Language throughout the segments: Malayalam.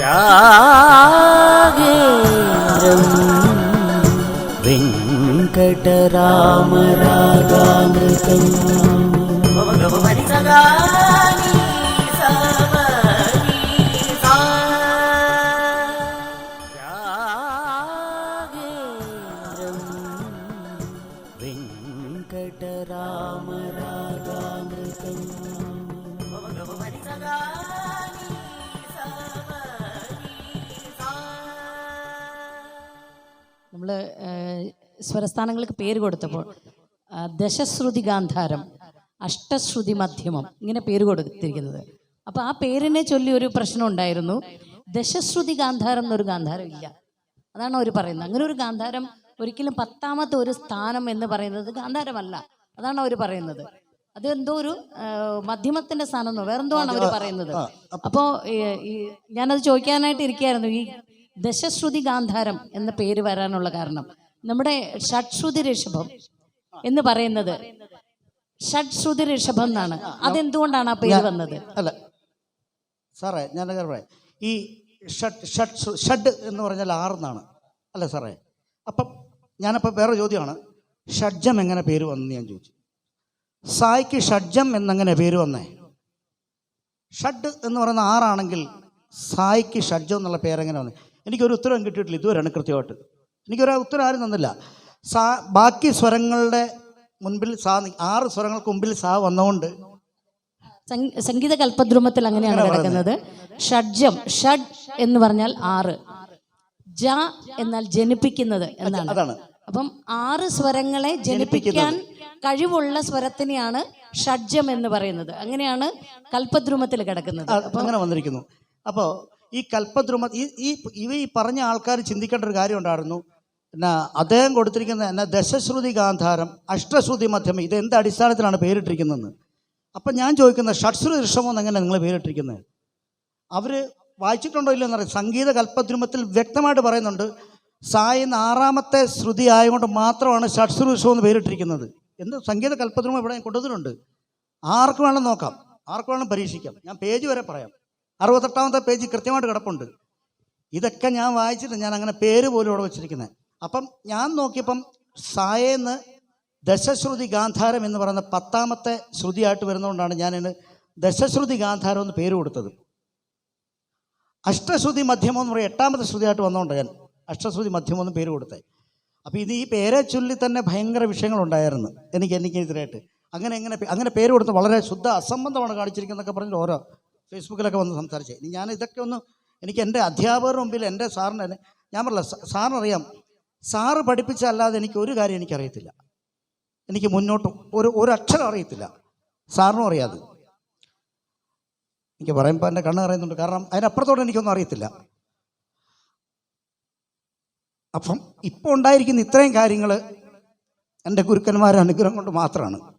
രാഗേന്ദ്രം. വെങ്കടരാമരാഗാമൃതം. നമ്മൾ സ്വരസ്ഥാനങ്ങൾക്ക് പേര് കൊടുത്തപ്പോൾ ദശശ്രുതി ഗാന്ധാരം അഷ്ടശ്രുതി മധ്യമം ഇങ്ങനെ പേര് കൊടുത്തിരിക്കുന്നത്. അപ്പോൾ ആ പേരിനെ ചൊല്ലി ഒരു പ്രശ്നം ഉണ്ടായിരുന്നു. ദശശ്രുതി ഗാന്ധാരം എന്നൊരു ഗാന്ധാരം ഇല്ല. അതാണ് അവർ പറയുന്നത്. അങ്ങനെ ഒരു ഗാന്ധാരം ഒരിക്കലും പത്താമത്തെ ഒരു സ്ഥാനം എന്ന് പറയുന്നത് ഗാന്ധാരമല്ല. അതാണ് അവർ പറയുന്നത്. അത് എന്തോ ഒരു മധ്യമത്തിന്റെ സ്ഥാനം വേറെന്തോ ആണ് അവർ പറയുന്നത്. അപ്പോൾ ഞാനത് ചോദിക്കാനായിട്ട് ഇരിക്കുകയായിരുന്നു. ഈ ദശശ്രുതി ഗാന്ധാരം എന്ന പേര് വരാനുള്ള കാരണം. നമ്മുടെ ഷഡ്ശ്രുതി ഋഷഭം എന്ന് പറയുന്നത് ഷഡ്ശ്രുതി ഋഷഭം എന്നാണ്. അതെന്തുകൊണ്ടാണ് ആ പേര് വന്നത്? അല്ല സാറേ ഞാൻ പറയാം. ഈ ഷഡ് ഷഡ് ഷഡ് എന്ന് പറഞ്ഞാൽ ആറെന്നാണ് അല്ലേ സാറേ അപ്പം ഞാനപ്പോൾ വേറെ ചോദ്യമാണ്. ഷഡ്ജം എങ്ങനെ പേര് വന്നു ഞാൻ ചോദിച്ചു. സായിക്ക് ഷഡ്ജം എന്നങ്ങനെ പേര് വന്നേ? ഷഡ് എന്ന് പറയുന്ന ആറാണെങ്കിൽ സായിക്ക് ഷഡ്ജം എന്നുള്ള പേരെങ്ങനെ വന്നേ? എനിക്കൊരു ഉത്തരം കിട്ടിയിട്ടില്ല. ഇതുവരെയാണ് കൃത്യമായിട്ട്. എനിക്കൊരു ഉത്തരം ആരും തന്നില്ല. സാ ബാക്കി സ്വരങ്ങളുടെ മുൻപിൽ സാ ആറ് സ്വരങ്ങൾക്ക് മുമ്പിൽ സാ വന്നുകൊണ്ട് സംഗീത കൽപ്പദ്രുമത്തിൽ അങ്ങനെയാണ് കിടക്കുന്നത്. ഷഡ്ജം ഷഡ് എന്ന് പറഞ്ഞാൽ ആറ്. ജ എന്നാൽ ജനിപ്പിക്കുന്നത് എന്നാണ്. അതാണ്. അപ്പം ആറ് സ്വരങ്ങളെ ജനിപ്പിക്കാൻ കഴിവുള്ള സ്വരത്തിനെയാണ് ഷഡ്ജം എന്ന് പറയുന്നത്. അങ്ങനെയാണ് കൽപ്പദ്രുമത്തിൽ കിടക്കുന്നത്. അങ്ങനെ വന്നിരിക്കുന്നു. അപ്പോൾ ഈ കൽപ്പദ്രുമ ഈ ഇവ ഈ പറഞ്ഞ ആൾക്കാർ ചിന്തിക്കേണ്ട ഒരു കാര്യം ഉണ്ടായിരുന്നു പിന്നെ അദ്ദേഹം കൊടുത്തിരിക്കുന്ന എന്നാ ദശശ്രുതി ഗാന്ധാരം അഷ്ടശ്രുതി മധ്യമം ഇത് എന്ത് അടിസ്ഥാനത്തിലാണ് പേരിട്ടിരിക്കുന്നതെന്ന്? അപ്പം ഞാൻ ചോദിക്കുന്ന ഷഡ്ശ്രുതി ഋഷമോ എങ്ങനെ നിങ്ങൾ പേരിട്ടിരിക്കുന്നത് അവർ വായിച്ചിട്ടുണ്ടോ ഇല്ലയോ എന്നറിയാം. സംഗീത കൽപ്പദ്രുമത്തിൽ വ്യക്തമായിട്ട് പറയുന്നുണ്ട് സായി ആറാമത്തെ ശ്രുതി ആയതുകൊണ്ട് മാത്രമാണ് ഷഡ്ശ്രു ഋഷമോ എന്ന് പേരിട്ടിരിക്കുന്നത്. എന്ത് സംഗീത കൽപ്പദ്രുമം ഇവിടെ കൊണ്ടുവന്നിട്ടുണ്ട്. ആർക്ക് വേണം നോക്കാം. ആർക്ക് വേണം പരീക്ഷിക്കാം. ഞാൻ പേജ് വരെ പറയാം. അറുപത്തെട്ടാമത്തെ പേജ് കൃത്യമായിട്ട് കിടപ്പുണ്ട്. ഇതൊക്കെ ഞാൻ വായിച്ചിട്ട് ഞാൻ അങ്ങനെ പേര് പോലും ഇവിടെ വെച്ചിരിക്കുന്നത് അപ്പം ഞാൻ നോക്കിയപ്പം സായേന്ന് ദശശ്രുതി ഗാന്ധാരം എന്ന് പറയുന്ന പത്താമത്തെ ശ്രുതിയായിട്ട് വരുന്നതുകൊണ്ടാണ് ഞാനിന് ദശശ്രുതി ഗാന്ധാരം എന്ന് പേര് കൊടുത്തത്. അഷ്ടശ്രുതി മധ്യമം എന്ന് പറയും എട്ടാമത്തെ ശ്രുതിയായിട്ട് വന്നുകൊണ്ട് ഞാൻ അഷ്ടശ്രുതി മധ്യമം എന്ന് പേര് കൊടുത്തത് അപ്പോൾ ഇത് ഈ പേരെ ചൊല്ലി തന്നെ ഭയങ്കര വിഷയങ്ങളുണ്ടായിരുന്നു എനിക്ക് എനിക്കെതിരായിട്ട്. അങ്ങനെ എങ്ങനെ അങ്ങനെ പേര് കൊടുത്ത് വളരെ ശുദ്ധ അസംബന്ധമാണ് കാണിച്ചിരിക്കുന്നതൊക്കെ പറഞ്ഞിട്ട് ഓരോ ഫേസ്ബുക്കിലൊക്കെ വന്ന് സംസാരിച്ചേ. ഞാൻ ഇതൊക്കെ ഒന്ന് എനിക്ക് എന്റെ അധ്യാപകരുടെ മുമ്പിൽ എന്റെ സാറിന് ഞാൻ പറഞ്ഞില്ല സാറിനറിയാം. സാറ് പഠിപ്പിച്ചല്ലാതെ എനിക്ക് ഒരു കാര്യം എനിക്കറിയത്തില്ല. എനിക്ക് മുന്നോട്ട് ഒരു ഒരു അക്ഷരം അറിയത്തില്ല. സാറിനും അറിയാതെ. എനിക്ക് പറയുമ്പോൾ എന്റെ കണ്ണ് അറിയുന്നുണ്ട് കാരണം അതിനപ്പുറത്തോടെ എനിക്കൊന്നും അറിയത്തില്ല. അപ്പം ഇപ്പോൾ ഉണ്ടായിരിക്കുന്ന ഇത്രയും കാര്യങ്ങൾ എന്റെ ഗുരുക്കന്മാരുടെ അനുഗ്രഹം കൊണ്ട് മാത്രമാണ്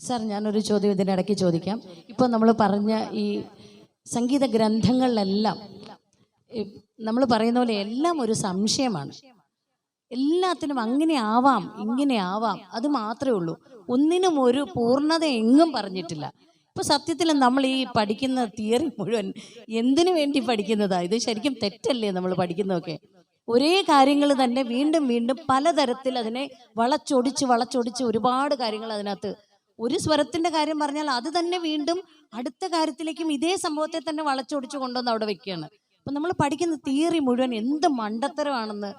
സാർ ഞാനൊരു ചോദ്യം ഇതിനിടയ്ക്ക് ചോദിക്കാം. ഇപ്പോൾ നമ്മൾ പറഞ്ഞ ഈ സംഗീത ഗ്രന്ഥങ്ങളിലെല്ലാം നമ്മൾ പറയുന്ന പോലെ എല്ലാം ഒരു സംശയമാണ്. എല്ലാത്തിനും അങ്ങനെ ആവാം ഇങ്ങനെ ആവാം അത് മാത്രമേ ഉള്ളൂ. ഒന്നിനും ഒരു പൂർണത എങ്ങും പറഞ്ഞിട്ടില്ല. ഇപ്പൊ സത്യത്തിൽ നമ്മൾ ഈ പഠിക്കുന്ന തിയറി മുഴുവൻ എന്തിനു വേണ്ടി പഠിക്കുന്നതാ? ഇത് ശരിക്കും തെറ്റല്ലേ നമ്മൾ പഠിക്കുന്നതൊക്കെ? ഒരേ കാര്യങ്ങൾ തന്നെ വീണ്ടും വീണ്ടും പലതരത്തിൽ അതിനെ വളച്ചൊടിച്ച് വളച്ചൊടിച്ച് ഒരുപാട് കാര്യങ്ങൾ അതിനകത്ത് ഒരു സ്വരത്തിന്റെ കാര്യം പറഞ്ഞാൽ അത് തന്നെ വീണ്ടും അടുത്ത കാര്യത്തിലേക്കും ഇതേ സംഭവത്തെ തന്നെ വളച്ചൊടിച്ച് കൊണ്ടുവന്ന് അവിടെ വെക്കുകയാണ്. അപ്പൊ നമ്മൾ പഠിക്കുന്ന തിയറി മുഴുവൻ എന്ത് മണ്ടത്തരമാണെന്ന്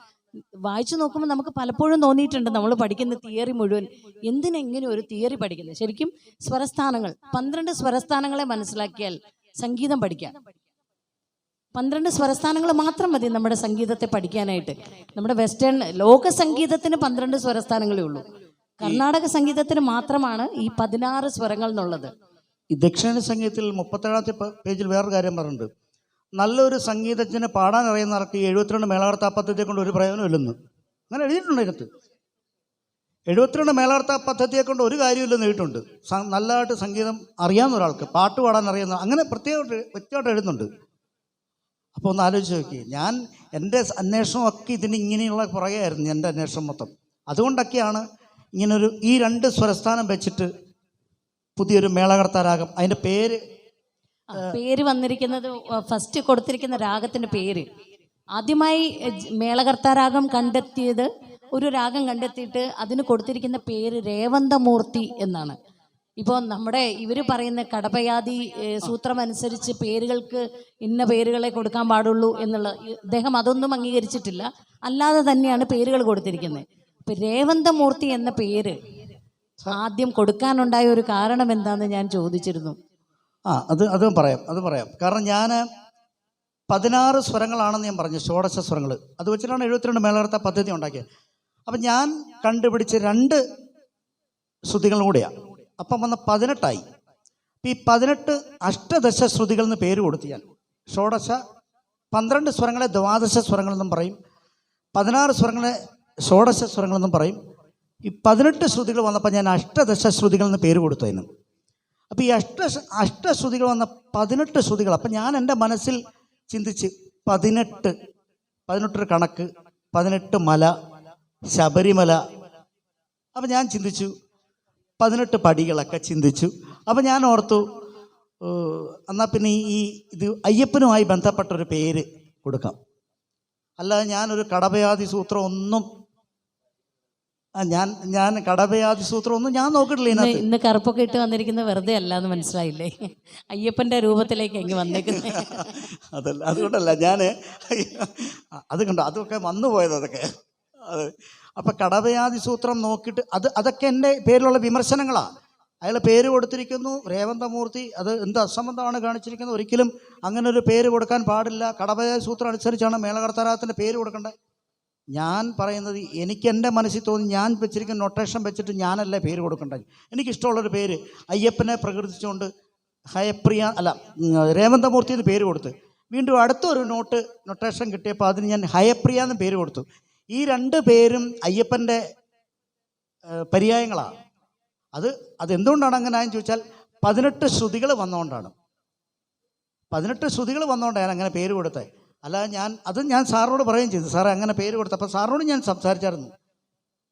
വായിച്ചു നോക്കുമ്പോൾ നമുക്ക് പലപ്പോഴും തോന്നിയിട്ടുണ്ട് നമ്മൾ പഠിക്കുന്ന തിയറി മുഴുവൻ എന്തിനെങ്ങനെ ഒരു തിയറി പഠിക്കുന്നത്. ശരിക്കും സ്വരസ്ഥാനങ്ങൾ പന്ത്രണ്ട് സ്വരസ്ഥാനങ്ങളെ മനസ്സിലാക്കിയാൽ സംഗീതം പഠിക്കാം. പന്ത്രണ്ട് സ്വരസ്ഥാനങ്ങൾ മാത്രം മതി നമ്മുടെ സംഗീതത്തെ പഠിക്കാനായിട്ട്. നമ്മുടെ വെസ്റ്റേൺ ലോക സംഗീതത്തിന് പന്ത്രണ്ട് സ്വരസ്ഥാനങ്ങളേ ഉള്ളൂ. കർണാടക സംഗീതത്തിന് മാത്രമാണ് ഈ പതിനാറ് സ്വരങ്ങൾ എന്നുള്ളത്. ഈ ദക്ഷിണ സംഗീതത്തിൽ മുപ്പത്തേഴാമത്തെ പേജിൽ വേറൊരു കാര്യം പറഞ്ഞിട്ടുണ്ട്. നല്ലൊരു സംഗീതജ്ഞന് പാടാൻ അറിയുന്നവർക്ക് ഈ എഴുപത്തിരണ്ട് മേളാർത്താ പദ്ധതിയെ കൊണ്ട് ഒരു പ്രയോജനമില്ലെന്ന് അങ്ങനെ എഴുതിയിട്ടുണ്ട് അതിനകത്ത്. എഴുപത്തിരണ്ട് മേളാർത്ത പദ്ധതിയെ കൊണ്ട് ഒരു കാര്യമില്ലെന്ന് എഴുതിയിട്ടുണ്ട്. നല്ലതായിട്ട് സംഗീതം അറിയാവുന്ന ഒരാൾക്ക് പാട്ട് പാടാൻ അറിയുന്ന അങ്ങനെ പ്രത്യേകമായിട്ട് വ്യക്തമായിട്ട് എഴുതുന്നുണ്ട്. അപ്പോൾ ഒന്ന് ആലോചിച്ച് നോക്കി ഞാൻ എന്റെ അന്വേഷണമൊക്കെ ഇതിന് ഇങ്ങനെയുള്ള പുറകെയായിരുന്നു എന്റെ അന്വേഷണം മൊത്തം. അതുകൊണ്ടൊക്കെയാണ് ഇങ്ങനൊരു ഈ രണ്ട് സ്വരസ്ഥാനം വെച്ചിട്ട് പുതിയൊരു മേളകർത്താരാഗം. അതിന്റെ പേര് പേര് വന്നിരിക്കുന്നത് ഫസ്റ്റ് കൊടുത്തിരിക്കുന്ന രാഗത്തിന്റെ പേര്. ആദ്യമായി മേളകർത്താരാഗം കണ്ടെത്തിയത് ഒരു രാഗം കണ്ടെത്തിയിട്ട് അതിന് കൊടുത്തിരിക്കുന്ന പേര് രേവന്തമൂർത്തി എന്നാണ്. ഇപ്പോൾ നമ്മുടെ ഇവർ പറയുന്ന കടപയാതി സൂത്രം അനുസരിച്ച് പേരുകൾക്ക് ഇന്ന പേരുകളെ കൊടുക്കാൻ പാടുള്ളൂ എന്നുള്ള ഇദ്ദേഹം അതൊന്നും അംഗീകരിച്ചിട്ടില്ല. അല്ലാതെ തന്നെയാണ് പേരുകൾ കൊടുത്തിരിക്കുന്നത്. രേവന്തമൂർത്തി എന്ന പേര് ആദ്യം കൊടുക്കാനുണ്ടായ ഒരു കാരണം എന്താണെന്ന് ഞാൻ ചോദിച്ചിരുന്നു. ആ അത് അത് പറയാം അത് പറയാം. കാരണം ഞാൻ പതിനാറ് സ്വരങ്ങളാണെന്ന് ഞാൻ പറഞ്ഞു ഷോഡശ സ്വരങ്ങൾ അത് വെച്ചിട്ടാണ് എഴുപത്തിരണ്ട് മേളകർത്ത പദ്ധതി ഉണ്ടാക്കിയത് അപ്പം ഞാൻ കണ്ടുപിടിച്ച രണ്ട് ശ്രുതികളും കൂടെയാണ് അപ്പം വന്ന പതിനെട്ടായി. ഈ പതിനെട്ട് അഷ്ടദശ ശ്രുതികൾ എന്ന് പേര് കൊടുത്തു ഞാൻ. ഷോഡശ പന്ത്രണ്ട് സ്വരങ്ങളെ ദ്വാദശ സ്വരങ്ങളെന്നും പറയും. പതിനാറ് സ്വരങ്ങളെ ഷോഡശ സ്വരങ്ങളെന്നും പറയും. ഈ പതിനെട്ട് ശ്രുതികൾ വന്നപ്പോൾ ഞാൻ അഷ്ടദശ ശ്രുതികൾ എന്ന് പേര് കൊടുത്തു അതിന്. അപ്പോൾ ഈ അഷ്ട അഷ്ടശ്രുതികൾ വന്ന പതിനെട്ട് ശ്രുതികൾ അപ്പം ഞാൻ എന്റെ മനസ്സിൽ ചിന്തിച്ച് പതിനെട്ട് പതിനെട്ടൊരു കണക്ക് പതിനെട്ട് മല ശബരിമല. അപ്പം ഞാൻ ചിന്തിച്ചു പതിനെട്ട് പടികളൊക്കെ ചിന്തിച്ചു. അപ്പം ഞാൻ ഓർത്തു എന്നാൽ പിന്നെ ഈ ഇത് അയ്യപ്പനുമായി ബന്ധപ്പെട്ടൊരു പേര് കൊടുക്കാം. അല്ലാതെ ഞാനൊരു കടപയാതി സൂത്രം ഒന്നും ആ, ഞാൻ ഞാൻ കടപയാതി സൂത്രം ഒന്നും ഞാൻ നോക്കിയിട്ടില്ല ഇന്ന് ഇതിനകത്ത്. ഇന്ന് കറുപ്പൊക്കെ ഇട്ട് വന്നിരിക്കുന്നത് വെറുതെ അല്ല എന്ന് മനസ്സിലായില്ലേ? അയ്യപ്പന്റെ രൂപത്തിലേക്ക് എങ്ങ് വന്നേക്കുന്നത് അതല്ല അതുകൊണ്ടല്ല ഞാൻ അത് കണ്ടോ അതൊക്കെ വന്നു പോയത് അതൊക്കെ. അത് അപ്പം കടവയാതി സൂത്രം നോക്കിയിട്ട് അത് അതൊക്കെ എന്റെ പേരിലുള്ള വിമർശനങ്ങളാണ് അയാൾ പേര് കൊടുത്തിരിക്കുന്നു രേവന്തമൂർത്തി അത് എന്ത് അസംബന്ധമാണ് കാണിച്ചിരിക്കുന്നത്. ഒരിക്കലും അങ്ങനെ ഒരു പേര് കൊടുക്കാൻ പാടില്ല. കടവയാതി സൂത്രം അനുസരിച്ചാണ് മേളകർത്താരാഗത്തിന്റെ പേര് കൊടുക്കേണ്ടത് ഞാൻ പറയുന്നത് എനിക്ക് എന്റെ മനസ്സിൽ തോന്നി ഞാൻ വെച്ചിരിക്കുന്ന നൊട്ടേഷൻ വെച്ചിട്ട് ഞാനല്ല പേര് കൊടുക്കേണ്ടത്? എനിക്കിഷ്ടമുള്ളൊരു പേര് അയ്യപ്പനെ പ്രകീർത്തിച്ചുകൊണ്ട് ഹയപ്രിയ അല്ല രേവന്തമൂർത്തി എന്ന് പേര് കൊടുത്ത്. വീണ്ടും അടുത്തൊരു നോട്ട് നൊട്ടേഷൻ കിട്ടിയപ്പോൾ അതിന് ഞാൻ ഹയപ്രിയ എന്ന് പേര് കൊടുത്തു. ഈ രണ്ട് പേരും അയ്യപ്പന്റെ പര്യായങ്ങളാണ് അത് അതെന്തുകൊണ്ടാണ് അങ്ങനെ ആയെന്ന് ചോദിച്ചാൽ പതിനെട്ട് ശ്രുതികൾ വന്നുകൊണ്ടാണ് പതിനെട്ട് ശ്രുതികൾ വന്നുകൊണ്ടാണ് അങ്ങനെ പേര് കൊടുത്തത്. അല്ലാതെ ഞാൻ അത് ഞാൻ സാറിനോട് പറയുകയും ചെയ്തു. സാറേ അങ്ങനെ പേര് കൊടുത്തു അപ്പം സാറിനോട് ഞാൻ സംസാരിച്ചായിരുന്നു.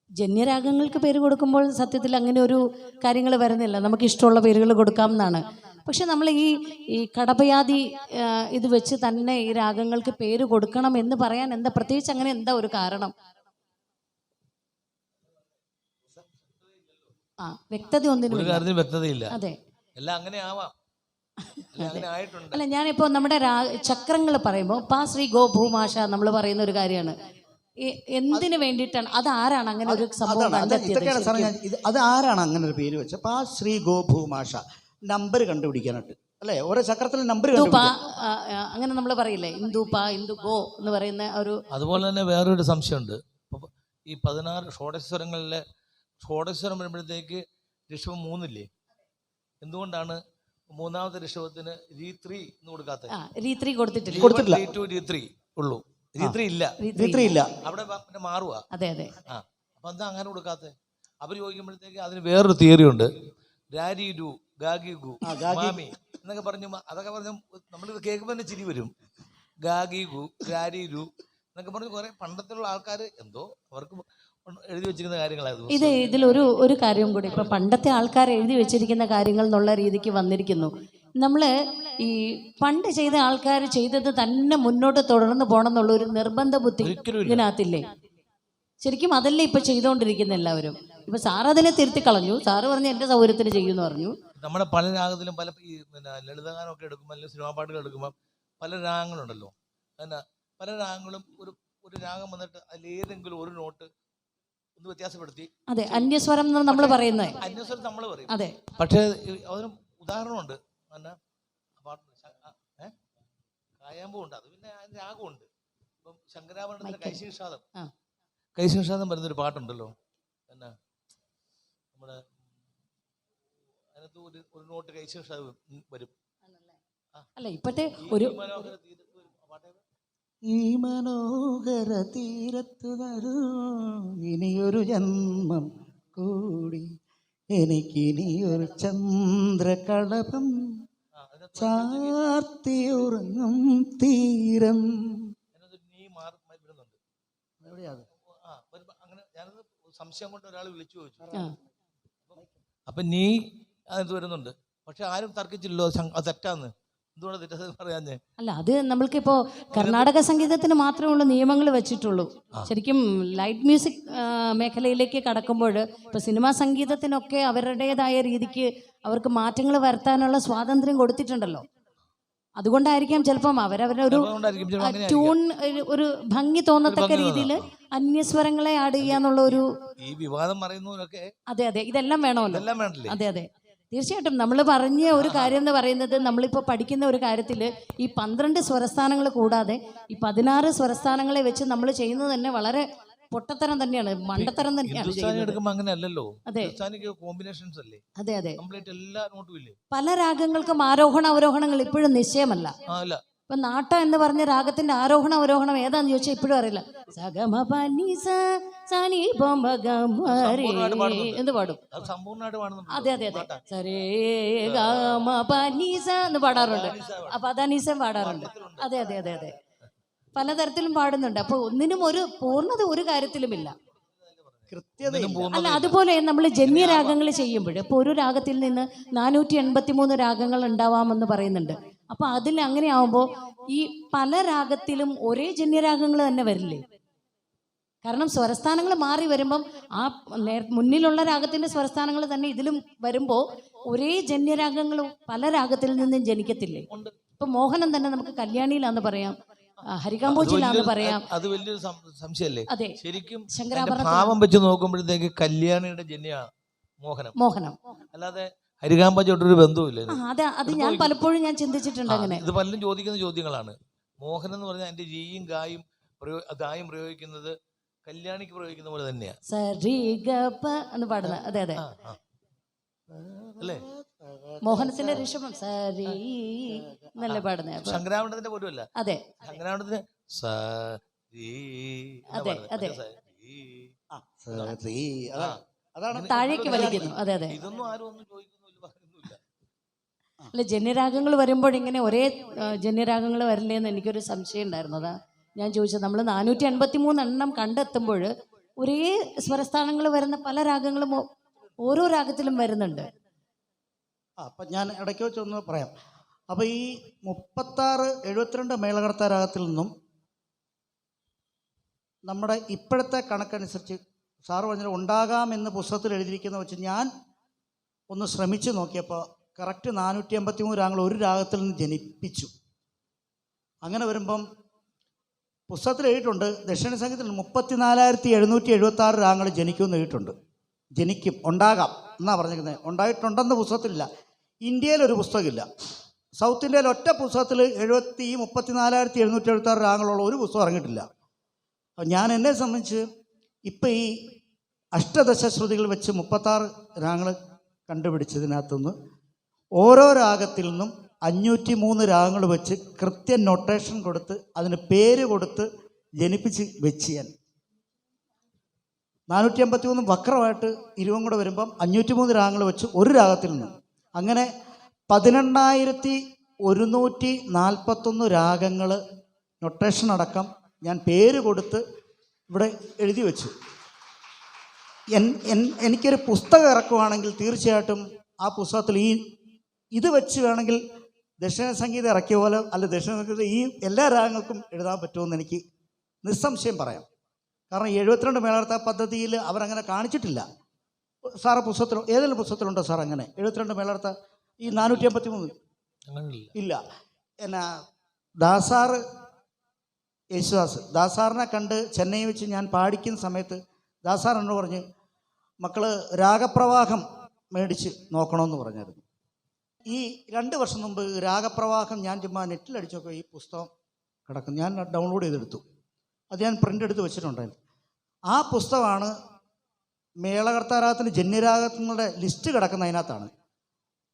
ജന്യരാഗങ്ങൾക്ക് പേര് കൊടുക്കുമ്പോൾ സത്യത്തിൽ അങ്ങനെ ഒരു കാര്യങ്ങൾ വരുന്നില്ല. നമുക്ക് ഇഷ്ടമുള്ള പേരുകൾ കൊടുക്കാം എന്നാണ്. പക്ഷെ നമ്മൾ ഈ ഈ കടപയാതി ഇത് വെച്ച് തന്നെ ഈ രാഗങ്ങൾക്ക് പേര് കൊടുക്കണം എന്ന് പറയാൻ എന്താ പ്രത്യേകിച്ച് അങ്ങനെ എന്താ ഒരു കാരണം? ആ വ്യക്തത ഒന്നിനും വ്യക്തതയില്ല. അതെ. എല്ലാം അങ്ങനെ ആവാം അല്ല ഞാനിപ്പോൾ നമ്മുടെ രാ ചക്രങ്ങൾ പറയുമ്പോൾ പാ ശ്രീ ഗോ ഭൂമാഷ നമ്മൾ പറയുന്ന ഒരു കാര്യമാണ്. എന്തിനു വേണ്ടിയിട്ടാണ് അത് ആരാണ് അങ്ങനെ ഒരു സംഭവം അത് കണ്ടെത്തിയത് ആരാണ് അങ്ങനെ ഒരു പേര് വെച്ച പാ ശ്രീ ഗോ ഭൂമാഷ നമ്പർ കണ്ടുപിടിക്കാനായിട്ട്. അല്ലേ? ഓരോ ചക്രത്തിൽ നമ്പർ അങ്ങനെ നമ്മൾ പറയില്ലേ? ഇന്ദു പാ ഇന്ദു ഗോ എന്ന് പറയുന്ന ഒരു അതുപോലെ തന്നെ വേറൊരു സംശയമുണ്ട്. ഈ പതിനാറ് ഷോഡശ്വരങ്ങളിലെ ഷോഡശ്വരം വരുമ്പോഴത്തേക്ക് ഋഷഭം മൂന്നില്ലേ? എന്തുകൊണ്ടാണ് മൂന്നാമത്തെ ഋഷഭത്തിന് രീ ത്രീ എന്ന് കൊടുക്കാത്ത. ആ രീത്രി കൊടുത്തിട്ടില്ല. കൊടുത്തിട്ടില്ല. രീ ടു രീ ത്രീ ഉള്ളൂ. രീ ഇല്ല. രീത്രി ഇല്ല. അവിടെ പിന്നെ മാറുക അതെ അതെ. ആ അപ്പൊ എന്താ അങ്ങനെ കൊടുക്കാത്തത് അവർ ചോദിക്കുമ്പോഴത്തേക്ക് അതിന് വേറൊരു തിയറി ഉണ്ട്. രാരി രു ഗാഗി ഗു മാമി എന്നൊക്കെ പറഞ്ഞു അതൊക്കെ പറഞ്ഞു നമ്മളിത് കേൾക്കുമ്പോൾ തന്നെ ചിരി വരും. ഗാഗി ഗു രാരി രു എന്നൊക്കെ പറഞ്ഞു കുറെ പണ്ടത്തുള്ള ആൾക്കാർ എന്തോ അവർക്ക് എഴുതി വെച്ചിരിക്കുന്ന കാര്യങ്ങളായിരുന്നു ഇത് ഇതിൽ ഒരു ഒരു കാര്യം കൂടി. ഇപ്പൊ പണ്ടത്തെ ആൾക്കാർ എഴുതി വെച്ചിരിക്കുന്ന കാര്യങ്ങൾ എന്നുള്ള രീതിക്ക് വന്നിരിക്കുന്നു. നമ്മൾ ഈ പണ്ട് ചെയ്ത ആൾക്കാർ ചെയ്തത് തന്നെ മുന്നോട്ട് തുടർന്ന് പോകണം എന്നുള്ള ഒരു നിർബന്ധ ബുദ്ധി. ഇതിനകത്തില്ലേ? ശരിക്കും അതല്ലേ ഇപ്പൊ ചെയ്തുകൊണ്ടിരിക്കുന്ന എല്ലാവരും. ഇപ്പൊ സാർ അതിനെ തിരുത്തി കളഞ്ഞു. സാറ് പറഞ്ഞു എന്റെ സൗകര്യത്തിന് ചെയ്യുമെന്ന് പറഞ്ഞു. നമ്മുടെ പല രാഗത്തിലും പല ഈ പിന്നെ ലളിതഗാനമൊക്കെ എടുക്കുമ്പോൾ അല്ലെങ്കിൽ സിനിമാ പാട്ടുകൾ എടുക്കുമ്പോൾ പല രാഗങ്ങളുണ്ടല്ലോ. പല രാഗങ്ങളും ഒരു ഒരു രാഗം വന്നിട്ട് അതിലേതെങ്കിലും ഒരു നോട്ട് ഒന്ന് വ്യത്യാസപ്പെടുത്തി. അതെ അന്യസ്വരം എന്ന് നമ്മൾ പറയുന്നത്. അന്യസ്വരം നമ്മൾ പറയും. അതെ. പക്ഷേ അതിന് ഉദാഹരണമുണ്ട്. ആ, ഉണ്ട് അത് പിന്നെ അതിന് രാഗമുണ്ട്. ഇപ്പം ശങ്കരാഭരണത്തിന്റെ മൈക്കൽ. കൈശീർഷാദം ആ. കൈശീർഷാദം വരുന്നൊരു പാട്ടുണ്ടല്ലോ. എന്നാ നമ്മുടെ അതിനകത്ത് ഒരു ഒരു നോട്ട് കൈശീർഷാദം വരും. അല്ല ഇപ്പോഴത്തെ ഒരു മനോഹര തീരത്ത് പാട്ട്? ഈ മനോഹര തീരത്തു വരും ഇനിയൊരു ജന്മം കൂടി. എനിക്കിനിയൊരു ചന്ദ്രകളപം ചാർത്തി ഉറങ്ങും തീരം. സംശയം കൊണ്ട് ഒരാൾ വിളിച്ചു ചോദിച്ചു. അപ്പൊ നീ അതിനകത്ത് വരുന്നുണ്ട്. പക്ഷെ ആരും തർക്കിച്ചില്ലല്ലോ അത് തെറ്റാന്ന്. അല്ല അത് നമ്മൾക്ക് ഇപ്പോ കർണാടക സംഗീതത്തിന് മാത്രമേ ഉള്ളൂ നിയമങ്ങൾ വെച്ചിട്ടുള്ളൂ. ശരിക്കും ലൈറ്റ് മ്യൂസിക് മേഖലയിലേക്ക് കടക്കുമ്പോൾ ഇപ്പോൾ സിനിമാ സംഗീതത്തിനൊക്കെ അവരുടേതായ രീതിക്ക് അവർക്ക് മാറ്റങ്ങൾ വരുത്താനുള്ള സ്വാതന്ത്ര്യം കൊടുത്തിട്ടുണ്ടല്ലോ. അതുകൊണ്ടായിരിക്കാം ചിലപ്പം അവരവരുടെ ഒരു അതുകൊണ്ടായിരിക്കും ചിലപ്പോൾ ട്യൂൺ ഒരു- ഭംഗി തോന്നത്തക്ക രീതിയിൽ അന്യസ്വരങ്ങളെ ആഡ് ചെയ്യാന്നുള്ള ഒരു ഈ വിവാദം പറയുന്നവരൊക്കെ അതെ അതെ. ഇതെല്ലാം വേണമല്ലോ. അതെ അതെ. തീർച്ചയായിട്ടും നമ്മൾ പറഞ്ഞ ഒരു കാര്യം എന്ന് പറയുന്നത് നമ്മളിപ്പോൾ പഠിക്കുന്ന ഒരു കാര്യത്തിൽ ഈ പന്ത്രണ്ട് സ്വരസ്ഥാനങ്ങൾ കൂടാതെ ഈ പതിനാറ് സ്വരസ്ഥാനങ്ങളെ വെച്ച് നമ്മൾ ചെയ്യുന്നത് തന്നെ വളരെ പൊട്ടത്തരം തന്നെയാണ് മണ്ടത്തരം തന്നെയാണ് അതെ. കോമ്പിനേഷൻസ് അല്ലേ? അതെ അതെ. കംപ്ലീറ്റ് എല്ലാ നോട്ടും ഇല്ലേ? പല രാഗങ്ങൾക്കും ആരോഹണ അവരോഹണങ്ങൾ ഇപ്പോഴും നിശ്ചയമല്ല. ഇപ്പൊ നാട്ട എന്ന് പറഞ്ഞ രാഗത്തിന്റെ ആരോഹണം അവരോഹണം ഏതാന്ന് ചോദിച്ചാൽ ഇപ്പോഴും അറിയില്ല. സഗമ പനി സ സനി എന്ന് പാടും. അത് അതെ അതെ അതെ. സരേ ഗമ പനീസ എന്ന് പാടാറുണ്ട്. അപ്പൊ അതാനീസം പാടാറുണ്ട്. അതെ അതെ അതെ അതെ. പലതരത്തിലും പാടുന്നുണ്ട്. അപ്പൊ ഒന്നിനും ഒരു പൂർണത ഒരു കാര്യത്തിലുമില്ല. അല്ല അതുപോലെ നമ്മൾ ജന്യ രാഗങ്ങൾ ചെയ്യുമ്പോൾ ഇപ്പോൾ ഒരു രാഗത്തിൽ നിന്ന് നാനൂറ്റി എൺപത്തി മൂന്ന് രാഗങ്ങൾ ഉണ്ടാവാമെന്ന് പറയുന്നുണ്ട്. അപ്പോൾ അതിൽ അങ്ങനെ ആവുമ്പോൾ ഈ പല രാഗത്തിലും ഒരേ ജന്യരാഗങ്ങൾ തന്നെ വരില്ലേ? കാരണം സ്വരസ്ഥാനങ്ങൾ മാറി വരുമ്പം ആ മുന്നിലുള്ള രാഗത്തിന്റെ സ്വരസ്ഥാനങ്ങൾ തന്നെ ഇതിലും വരുമ്പോൾ ഒരേ ജന്യരാഗങ്ങൾ പല രാഗത്തിൽ നിന്നും ജനിക്കത്തില്ലേ. ഇപ്പൊ മോഹനം തന്നെ നമുക്ക് കല്യാണിയിലാന്ന് പറയാം. ആ, പറയാം. അത് വലിയൊരു സംശയമല്ലേ അതെ. ശരിക്കും ശങ്കരാഭരണം ഭാവം വെച്ച് നോക്കുമ്പോഴത്തേക്ക് കല്യാണിയുടെ ജന്യ മോഹനം. മോഹനം. അല്ലാതെ ഹരികാമ്പച്ചോട്ടൊരു ബന്ധവുമില്ല ആ, അത് അത് ഞാൻ പലപ്പോഴും ഞാൻ ചിന്തിച്ചിട്ടുണ്ട് അങ്ങനെ. ഇത് പലരും ചോദിക്കുന്ന ചോദ്യങ്ങളാണ്. മോഹൻ എന്ന് പറഞ്ഞാൽ എന്റെ ജീയും ഗായും പ്രയോ ഗായും പ്രയോഗിക്കുന്നത് കല്യാണിക്ക് പ്രയോഗിക്കുന്ന പോലെ തന്നെയാണ് സരി എന്ന് പാടുന്ന അതെ അതെ. അല്ലേ? മോഹനത്തിന്റെ ഋഷഭം സരി എന്നല്ലേ പാടുന്നത് അപ്പൊ ശങ്കരാഭരണത്തിന്റെ പോലും അതെ. ശങ്കരാഭരണത്തിന് സ അതെ, അതെ. അതാണ്. താഴേക്ക് വലിക്കുന്നു. അതെ അതെ. ഇതൊന്നും ആരും ഒന്നും പറയുന്നില്ല അല്ല ജന്യരാഗങ്ങൾ വരുമ്പോൾ ഇങ്ങനെ ഒരേ ജന്യരാഗങ്ങൾ വരില്ലേ എന്ന് എനിക്കൊരു സംശയം ഉണ്ടായിരുന്നു. അതാ ഞാൻ ചോദിച്ചത്. നമ്മൾ നാനൂറ്റി എൺപത്തി മൂന്ന് എണ്ണം കണ്ടെത്തുമ്പോൾ ഒരേ സ്വരസ്ഥാനങ്ങൾ വരുന്ന പല രാഗങ്ങളും ഓരോ രാഗത്തിലും വരുന്നുണ്ട്. അപ്പം ഞാൻ ഇടയ്ക്ക് വെച്ചൊന്ന് പറയാം. അപ്പോൾ ഈ മുപ്പത്താറ് എഴുപത്തിരണ്ട് മേളകർത്ത രാഗത്തിൽ നിന്നും നമ്മുടെ ഇപ്പോഴത്തെ കണക്കനുസരിച്ച് സാറ് പറഞ്ഞത് ഉണ്ടാകാമെന്ന് പുസ്തകത്തിൽ എഴുതിയിരിക്കുന്ന വെച്ച് ഞാൻ ഒന്ന് ശ്രമിച്ചു നോക്കിയപ്പോൾ കറക്റ്റ് നാനൂറ്റി അമ്പത്തി മൂന്ന് രാഗങ്ങൾ ഒരു രാഗത്തിൽ നിന്ന് ജനിപ്പിച്ചു. അങ്ങനെ വരുമ്പം പുസ്തകത്തിൽ എഴുതിയിട്ടുണ്ട് ദക്ഷിണ സംഗീതത്തിൽ മുപ്പത്തിനാലായിരത്തി എഴുന്നൂറ്റി എഴുപത്തി ആറ് രാഗങ്ങൾ ജനിക്കുമെന്ന് എഴുതിയിട്ടുണ്ട്. ജനിക്കും ഉണ്ടാകാം എന്നാണ് പറഞ്ഞിരിക്കുന്നത് ഉണ്ടായിട്ടുണ്ടെന്ന് പുസ്തകത്തിലില്ല. ഇന്ത്യയിലൊരു പുസ്തകമില്ല. സൗത്ത് ഇന്ത്യയിൽ ഒറ്റ പുസ്തകത്തിൽ എഴുപത്തി മുപ്പത്തിനാലായിരത്തി എഴുന്നൂറ്റി എഴുപത്തി ആറ് രാഗങ്ങളുള്ള ഒരു പുസ്തകം ഇറങ്ങിയിട്ടില്ല. ഞാൻ എന്നെ സംബന്ധിച്ച് ഇപ്പം ഈ അഷ്ടദശ ശ്രുതികൾ വെച്ച് മുപ്പത്താറ് രാഗങ്ങൾ കണ്ടുപിടിച്ചതിനകത്തുനിന്ന് ഓരോ രാഗത്തിൽ നിന്നും അഞ്ഞൂറ്റി മൂന്ന് രാഗങ്ങൾ വെച്ച് കൃത്യ നൊട്ടേഷൻ കൊടുത്ത് അതിന് പേര് കൊടുത്ത് ജനിപ്പിച്ച് വെച്ച് ഞാൻ നാനൂറ്റി അമ്പത്തി മൂന്ന് വക്രമായിട്ട് ഇരുവും കൂടെ വരുമ്പം അഞ്ഞൂറ്റി മൂന്ന് രാഗങ്ങൾ വെച്ച് ഒരു രാഗത്തിൽ നിന്നും. അങ്ങനെ പതിനെണ്ണായിരത്തി ഒരുന്നൂറ്റി നാൽപ്പത്തൊന്ന് രാഗങ്ങൾ നൊട്ടേഷൻ അടക്കം ഞാൻ പേര് കൊടുത്ത് ഇവിടെ എഴുതി വെച്ചു. എൻ എനിക്കൊരു പുസ്തകം ഇറക്കുവാണെങ്കിൽ തീർച്ചയായിട്ടും ആ പുസ്തകത്തിൽ ഈ ഇത് വെച്ച് വേണമെങ്കിൽ ദക്ഷിണ സംഗീതം ഇറക്കിയ പോലെ അല്ല ദക്ഷിണ സംഗീതം ഈ എല്ലാ രാഗങ്ങൾക്കും എഴുതാൻ പറ്റുമെന്ന് എനിക്ക് നിസ്സംശയം പറയാം. കാരണം എഴുപത്തിരണ്ട് മേളർത്ത പദ്ധതിയിൽ അവരങ്ങനെ കാണിച്ചിട്ടില്ല. സാറ് പുസ്തകത്തിൽ ഏതെങ്കിലും പുസ്തകത്തിലുണ്ടോ സാർ അങ്ങനെ? എഴുപത്തിരണ്ട് മേളർത്ത ഈ നാനൂറ്റി അമ്പത്തി മൂന്ന് ഇല്ല. എന്നാ ദാസാറ് യേശുദാസ് ദാസാറിനെ കണ്ട് ചെന്നൈ വെച്ച് ഞാൻ പാടിക്കുന്ന സമയത്ത് ദാസാർ എന്നോട് പറഞ്ഞ് മക്കൾ രാഗപ്രവാഹം മേടിച്ച് നോക്കണമെന്ന് പറഞ്ഞായിരുന്നു. ഈ രണ്ട് വർഷം മുമ്പ് രാഗപ്രവാഹം ഞാൻ ചുമ്മാ നെറ്റിലടിച്ചൊക്കെ ഈ പുസ്തകം കിടക്കും ഞാൻ ഡൗൺലോഡ് ചെയ്തെടുത്തു. അത് ഞാൻ പ്രിന്റ് എടുത്ത് വെച്ചിട്ടുണ്ടായിരുന്നു. ആ പുസ്തകമാണ് മേളകർത്താരാഗത്തിന്റെ ജന്യരാഗങ്ങളുടെ ലിസ്റ്റ് കിടക്കുന്ന അതിനകത്താണ്.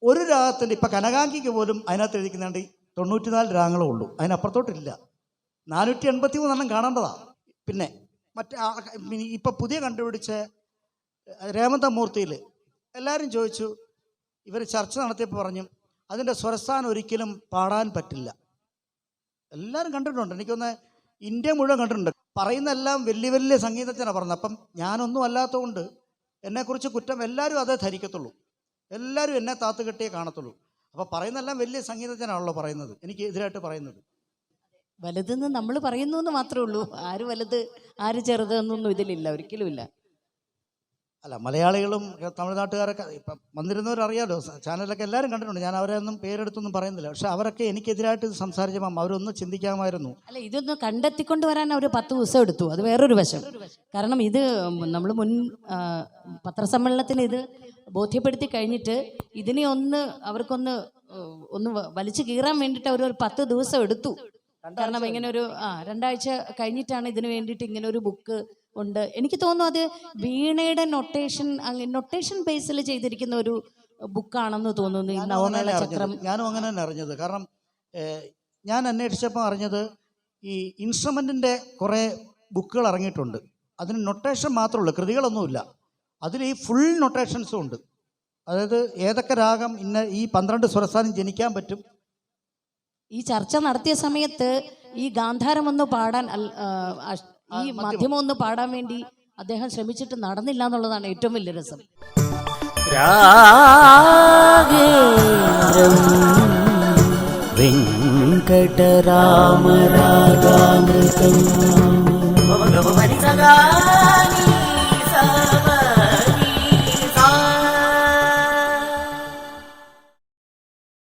ഒരു രാഗത്തിന്റെ ഇപ്പം കനകാങ്കിക്ക് പോലും അതിനകത്ത് എഴുതിക്കുന്നുണ്ട് തൊണ്ണൂറ്റിനാല് രാഗങ്ങളേ ഉള്ളൂ. അതിനപ്പുറത്തോട്ടില്ല. നാനൂറ്റി എൺപത്തി മൂന്നെണ്ണം കാണേണ്ടതാണ് പിന്നെ മറ്റേ ഇപ്പം പുതിയ കണ്ടുപിടിച്ച രേമന്തമൂർത്തിയിൽ എല്ലാവരും ചോദിച്ചു ഇവർ ചർച്ച നടത്തിയപ്പോൾ പറഞ്ഞു അതിന്റെ സ്വരസ്ഥാനം ഒരിക്കലും പാടാൻ പറ്റില്ല. എല്ലാവരും കണ്ടിട്ടുണ്ട്. എനിക്കൊന്ന് ഇന്ത്യ മുഴുവൻ കണ്ടിട്ടുണ്ട്. പറയുന്നെല്ലാം വലിയ വലിയ സംഗീതജ്ഞനാണ് പറഞ്ഞത്. അപ്പം ഞാനൊന്നും അല്ലാത്തതുകൊണ്ട് എന്നെക്കുറിച്ച് കുറ്റം എല്ലാവരും അതേ ധരിക്കത്തുള്ളൂ. എല്ലാവരും എന്നെ താത്ത് കെട്ടിയേ കാണത്തുള്ളൂ. അപ്പോൾ പറയുന്നെല്ലാം വലിയ സംഗീതജ്ഞനാണല്ലോ പറയുന്നത്. എനിക്ക് എതിരായിട്ട് പറയുന്നത്. വലുതെന്ന് നമ്മൾ പറയുന്നു എന്ന് മാത്രമേ ഉള്ളൂ. ആര് വലുത് ആര് ചെറുത് എന്നൊന്നും ഇതിലില്ല. ഒരിക്കലും ഇല്ല അല്ല മലയാളികളും തമിഴ്നാട്ടുകാരൊക്കെ ഇപ്പം വന്നിരുന്നവരറിയാലോ അറിയാലോ ചാനലൊക്കെ എല്ലാവരും കണ്ടിട്ടുണ്ട്. ഞാൻ അവരെ ഒന്നും പേരെടുത്തൊന്നും പറയുന്നില്ല. പക്ഷെ അവരൊക്കെ എനിക്കെതിരായിട്ട് സംസാരിച്ചപ്പം അവരൊന്ന് ചിന്തിക്കാമായിരുന്നു. അല്ല ഇതൊന്ന് കണ്ടെത്തിക്കൊണ്ട് വരാൻ അവർ പത്ത് ദിവസം എടുത്തു. അത് വേറൊരു വശം. കാരണം ഇത് നമ്മൾ മുൻ പത്രസമ്മേളനത്തിന് ഇത് ബോധ്യപ്പെടുത്തി കഴിഞ്ഞിട്ട് ഇതിനെ ഒന്ന് അവർക്കൊന്ന് ഒന്ന് വലിച്ചു കീറാൻ വേണ്ടിയിട്ട് അവർ ഒരു പത്ത് ദിവസം എടുത്തു. കാരണം ഇങ്ങനെ ഒരു ആ രണ്ടാഴ്ച കഴിഞ്ഞിട്ടാണ് ഇതിന് വേണ്ടിയിട്ട് ഇങ്ങനെ ഒരു ബുക്ക് ഉണ്ട്. എനിക്ക് തോന്നുന്നു അത് വീണയുടെ നൊട്ടേഷൻ നൊട്ടേഷൻ ബേസിൽ ചെയ്തിരിക്കുന്ന ഒരു ബുക്കാണെന്ന് തോന്നുന്നു ഈ ഞാനും അങ്ങനെ നവമേള തന്നെ ചക്രം. അറിഞ്ഞത്. ഞാനും അങ്ങനെ തന്നെ അറിഞ്ഞത്. കാരണം ഞാൻ അന്വേഷിച്ചപ്പോൾ അറിഞ്ഞത് ഈ ഇൻസ്ട്രുമെന്റിന്റെ കുറേ ബുക്കുകൾ ഇറങ്ങിയിട്ടുണ്ട്. അതിന് നൊട്ടേഷൻ മാത്രമുള്ളൂ കൃതികളൊന്നുമില്ല. അതിൽ ഈ ഫുൾ നൊട്ടേഷൻസും ഉണ്ട്. അതായത് ഏതൊക്കെ രാഗം ഇന്ന ഈ പന്ത്രണ്ട് സ്വരസ്ഥാനം ജനിക്കാൻ പറ്റും? ഈ ചർച്ച നടത്തിയ സമയത്ത് ഈ ഗാന്ധാരം ഒന്ന് പാടാൻ ഈ മധ്യമം ഒന്ന് പാടാൻ വേണ്ടി അദ്ദേഹം ശ്രമിച്ചിട്ട് നടന്നില്ല എന്നുള്ളതാണ് ഏറ്റവും വലിയ രസം. വെങ്കടരാമ രാഗാമൃതം